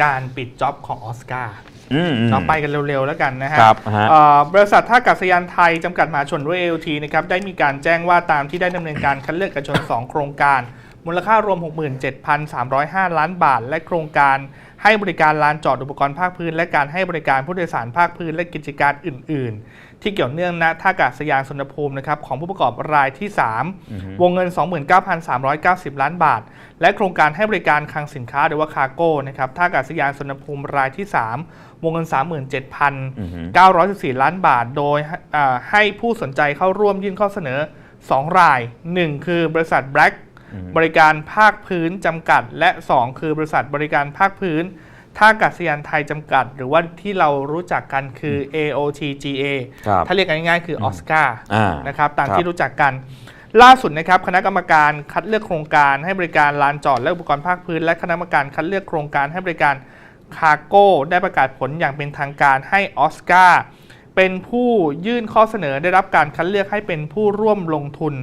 การปิดจ็อบของออสการ์อืมอืมเราไปกันเร็ว ๆ แล้วกันนะฮะครับฮะเอ่อบริษัทท่าอากาศยานไทย จำกัดมหาชนหรือ AOT นะครับได้มีการแจ้งว่าตามที่ได้ดำเนินการคัดเลือกเอกชน 2 โครงการ มูลค่ารวม 67,305 ล้านบาท และโครงการ ให้บริการลานจอดอุปกรณ์ภาคพื้น และการให้บริการผู้โดยสารภาคพื้น และกิจการอื่น ๆ ที่เกี่ยวเนื่องณท่าอากาศยานสุวรรณภูมินะครับของผู้ประกอบรายที่ 3 วงเงิน 29,390 ล้านบาท และโครงการให้บริการคลังสินค้าหรือว่าคาร์โก้นะครับท่าอากาศยานสุวรรณภูมิรายที่ 3 วงเงิน 37,914 ล้านบาท โดยอ่าให้ผู้สนใจเข้าร่วมยื่นข้อเสนอ 2 ราย 1 คือบริษัท Black บริการภาคพื้นจำกัด และ 2 คือบริษัทบริการภาคพื้นท่าอากาศยานไทยจำกัด หรือว่าที่เรารู้จักกันคือ AOTGA ครับถ้าเรียกกันง่ายๆคือออสการ์อ่านะครับตามครับที่รู้จักกันล่าสุดนะครับคณะกรรมการคัดเลือกโครงการให้บริการลานจอดและอุปกรณ์ภาคพื้น และคณะกรรมการคัดเลือกโครงการให้บริการคาร์โก้ได้ประกาศผลอย่างเป็นทางการให้ออสการ์เป็นผู้ยื่นข้อเสนอได้รับการคัดเลือกให้เป็นผู้ร่วมลงทุน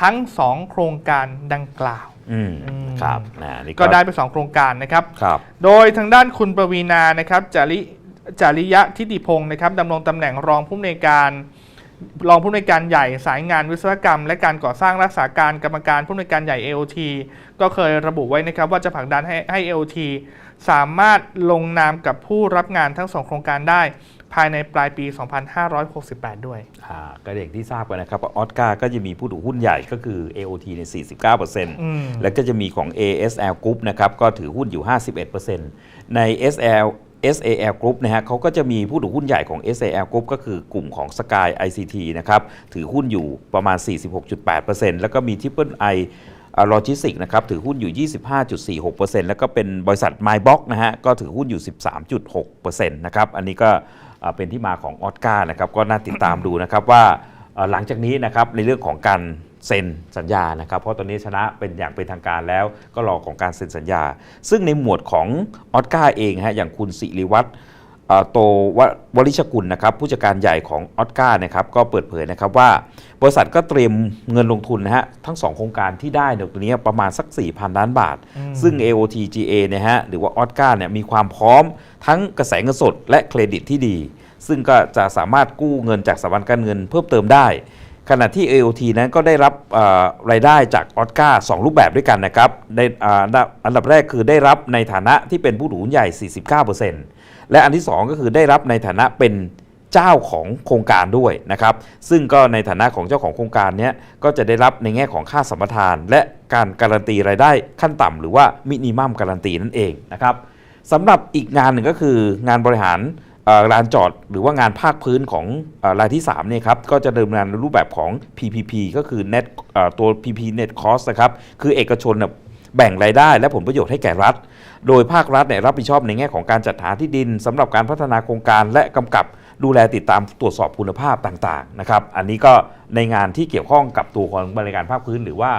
ทั้ง 2 โครงการดังกล่าวอืมอืมครับนะนี่ก็ได้ไป 2 โครงการนะครับครับ โดยทางด้านคุณประวีนานะครับจาริจาริยะทิติพงศ์นะครับดำรงตำแหน่งรองผู้อำนวยการรองผู้อำนวยการใหญ่สายงานวิศวกรรม และการก่อสร้างรักษาการกรรมการผู้อำนวยการใหญ่ AOT ก็เคยระบุไว้นะครับว่าจะผลักดันให้ให้ AOT สามารถลงนามกับผู้รับงานทั้งสองโครงการได้ ภายในปลายปี 2568 ด้วยอ่าก็อย่างที่ทราบกันนะครับว่าออสการ์ก็จะมีผู้ถือหุ้นใหญ่ก็คือ AOT ใน 49%อืมแล้วก็จะมีของ ASL Group นะครับก็ถือหุ้นอยู่ 51%ใน SL SAL Group นะฮะเขาก็จะมีผู้ถือหุ้นใหญ่ของ SAL Group ก็คือกลุ่มของ Sky ICT นะครับ ถือหุ้นอยู่ประมาณ 46.8%แล้วก็มี Triple I โลจิสติกนะครับถือหุ้นอยู่ 25.46%แล้วก็เป็นบริษัท MyBox นะฮะก็ถือหุ้นอยู่ 13.6%นะครับอันนี้ก็อ่า เป็นที่มาของออสการ์นะครับก็น่าติดตามดูนะครับว่าหลังจากนี้นะครับในเรื่องของการเซ็นสัญญานะครับ เพราะตอนนี้ชนะเป็นอย่างเป็นทางการแล้วก็รอของการเซ็นสัญญา ซึ่งในหมวดของออสการ์เองฮะอย่างคุณสิริวัตร โตววริชกุลนะครับผู้จัดการใหญ่ของออสการ์นะครับก็เปิดเผยนะครับว่า บริษัทก็เตรียมเงินลงทุนนะฮะทั้ง 2 โครงการที่ได้ในตัวนี้ประมาณสัก 4,000 ล้านบาท ซึ่ง AOTGA เนี่ยฮะหรือว่าออสการ์เนี่ยมีความพร้อมทั้งกระแสเงินสดและเครดิตที่ดี ซึ่งก็จะสามารถกู้เงินจากสถาบันการเงินเพิ่มเติมได้ ขณะที่ AOT นั้นก็ได้รับรายได้จากออสการ์สองรูปแบบด้วยกันนะครับได้อันดับอันดับแรกคือได้รับในฐานะที่เป็นผู้ถือหุ้นใหญ่ 49%และอันที่ 2 ก็คือได้รับในฐานะเป็นเจ้าของโครงการด้วยนะครับ ซึ่งก็ในฐานะของเจ้าของโครงการนี้ก็จะได้รับในแง่ของค่าสัมปทาน และการการันตีรายได้ขั้นต่ำหรือว่ามินิมัมการันตีนั่นเองนะครับสำหรับอีกงานหนึ่งก็คืองานบริหาร ลานจอดหรือว่างานภาคพื้นของรายที่3เนี่ยครับก็จะดำเนินในรูปแบบของ PPP ก็คือ Net อตัว PP Net Cost นะครับคือเอกชนแบ่งรายได้และผลประโยชน์ให้แก่รัฐ โดยภาครัฐเนี่ยรับผิดชอบในแง่ของการจัดหาที่ดินสำหรับการพัฒนาโครงการและกำกับดูแลติดตามตรวจสอบคุณภาพต่างๆนะครับอันนี้ก็ในงานที่เกี่ยวข้องกับตัวของบริการภาคพื้นหรือว่า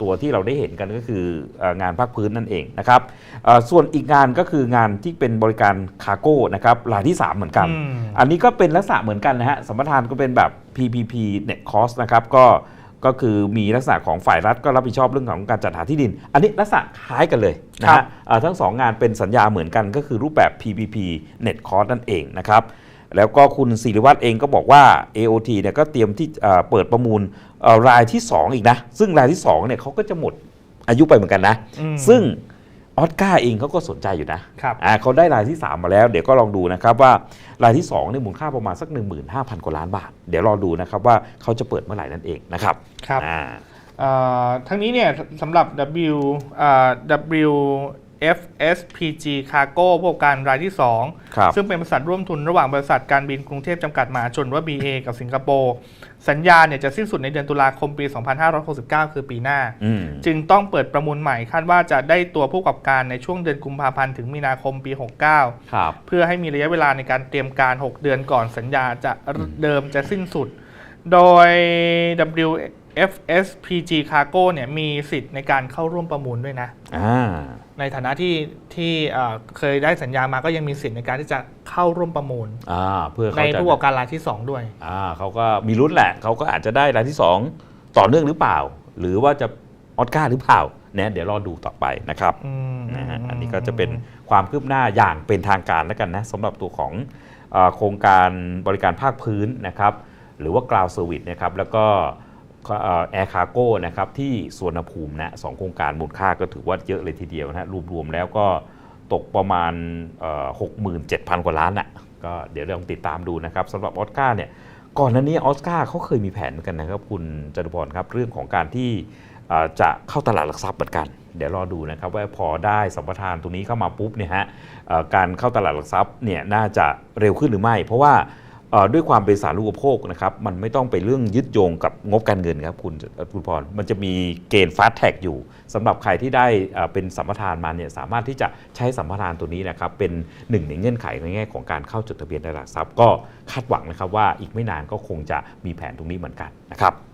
ตัวที่เราได้เห็นกันก็คือเอ่องานภาคพื้นนั่นเองนะครับเอ่อส่วนอีกงานก็คืองานที่เป็นบริการคาร์โก้นะครับรายที่ 3 เหมือนกันอืมอันนี้ก็เป็นลักษณะเหมือนกันนะฮะสัมปทานก็เป็นแบบ PPP Net Cost นะครับก็ก็คือมีลักษณะของฝ่ายรัฐก็รับผิดชอบเรื่องของการจัดหาที่ดิน อันนี้ลักษณะคล้ายกันเลยนะครัฮะบเอ่อทั้งสองงานเป็นสัญญาเหมือนกันก็คือรูปแบบ PPP Net Cost นั่นเองนะครับ แล้วก็คุณศิริวัตรเองก็บอกว่า AOT เนี่ยก็เตรียมที่เอ่อเปิดประมูลเอ่อรายที่ 2 อีกนะ ซึ่งรายที่2เนี่ยเขาก็จะหมดอายุไปเหมือนกันนะอืมซึ่งออสการ์เองเขาก็สนใจอยู่นะครับอ่าเขาได้รายที่ 3 มาแล้ว เดี๋ยวก็ลองดูนะครับว่ารายที่2เนี่ยมูลค่าประมาณสัก 15,000 กว่าล้านบาท เดี๋ยวรอดูนะครับว่าเขาจะเปิดเมื่อไหร่นั่นเองนะครับครับอ่าเอ่อทั้งนี้เนี่ยสำหรับ W เอ่อ WFSPG Cargo ผู้ประกอบการรายที่ ครับ 2 ซึ่งเป็นบริษัทร่วมทุนระหว่างบริษัทการบินกรุงเทพจำกัดมหาชนหรือว่า BA กับสิงคโปร์สัญญาเนี่ยจะสิ้นสุดในเดือนตุลาคมปี 2569 คือปีหน้า อืม จึงต้องเปิดประมูลใหม่คาดว่าจะได้ตัวผู้ประกอบการในช่วงเดือนกุมภาพันธ์ถึงมีนาคมปี 69 ครับ เพื่อให้มีระยะเวลาในการเตรียมการ 6 เดือนก่อนสัญญาจะเดิมจะสิ้นสุด โดย WFSPG Cargo เนี่ยมีสิทธิ์ในการเข้าร่วมประมูลด้วยนะอ่าในฐานะที่ที่เอ่อเคยได้สัญญามาก็ยังมีสิทธิ์ในการที่จะเข้าร่วมประมูลอ่าเพื่อในเขาจะผู้ประกอบการรายที่ 2 ด้วยอ่าเขาก็มีลุ้นแหละ เขาก็อาจจะได้รายที่ 2 ต่อเนื่องหรือเปล่า หรือว่าจะออสการ์หรือเปล่าเนี่ยเดี๋ยวรอดูต่อไปนะครับอืมนะฮะอันนี้ก็จะเป็นความคืบหน้าอย่างเป็นทางการแล้วกันนะสำหรับตัวของเออโครงการบริการภาคพื้นนะครับ หรือว่า Ground Service นะครับแล้วก็ แอร์คาร์โก้นะครับที่สวนภูมินะสองโครงการมูลค่าก็ถือว่าเยอะเลยทีเดียวนะฮะรวมๆแล้วก็ตกประมาณหกหมื่นเจ็ดพันกว่าล้านอะก็เดี๋ยวลองติดตามดูนะครับสำหรับออสการ์เนี่ยก่อนหน้านี้ออสการ์เขาเคยมีแผนกันนะครับคุณจตุพรครับเรื่องของการที่จะเข้าตลาดหลักทรัพย์เหมือนกัน เดี๋ยวรอดูนะครับว่าพอได้สัมปทานตรงนี้เข้ามาปุ๊บเนี่ยฮะการเข้าตลาดหลักทรัพย์เนี่ยน่าจะเร็วขึ้นหรือไม่ เพราะว่า ด้วยความเป็นสารูปโภคนะครับมันไม่ต้องไปเรื่องยึดโยงกับงบการเงินครับคุณคุณพรมันจะมีเกณฑ์ฟาสแท็กอยู่สำหรับใครที่ได้เป็นสัมปทานมาเนี่ยสามารถที่จะใช้สัมปทานตัวนี้นะครับเป็นหนึ่งในเงื่อนไขในแง่ของการเข้าจดทะเบียนในหลักทรัพย์ก็คาดหวังนะครับว่าอีกไม่นานก็คงจะมีแผนตรงนี้เหมือนกันนะครับ